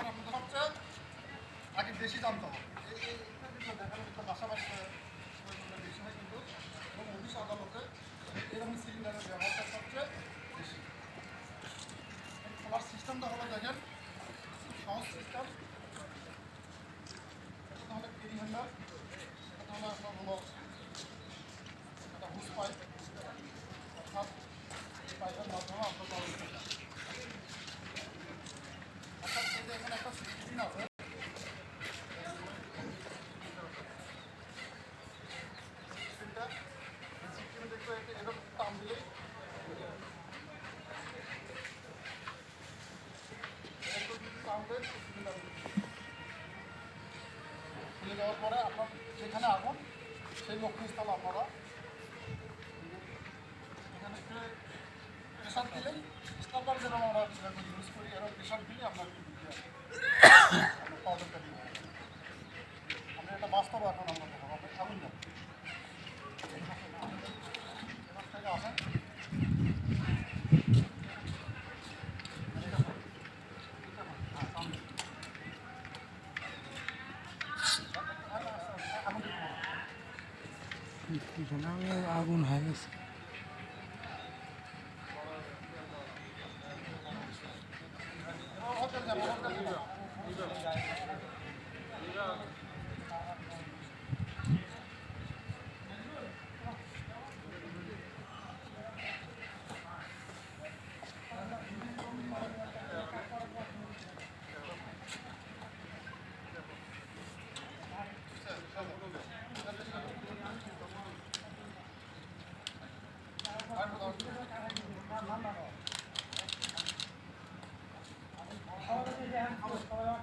আপনাদের সবচেয়ে আগে বেশি জানতে হবে। এই এটা পাশাপাশি বেশি হয় কিন্তু এবং অফিস আদালতে এরকম সিলিন্ডারের ব্যবহারটা সবচেয়ে বেশি। খোলার সিস্টেমটা হলো দেখেন, সহজ সিস্টেম। এটা হলো কেরি হ্যান্ডার এটা হলো আপনার হলো একটা হুস পাইপ অর্থাৎ পাইপের মাধ্যমে আপনার খুলে যাওয়ার পরে আপনার যেখানে আগুন সেই লক্ষ্যস্থল আপনারা এখানে প্রেশার দিলেই স্টার্টার যেরকম আমরা ইউজ করি এরকম প্রেশার দিলে আপনার পাউডারটা দিই আমরা এটা বাস্তব এখন আমরা আগুন দিতে আগুন হয়ে গেছে হোটেল যাব খাবার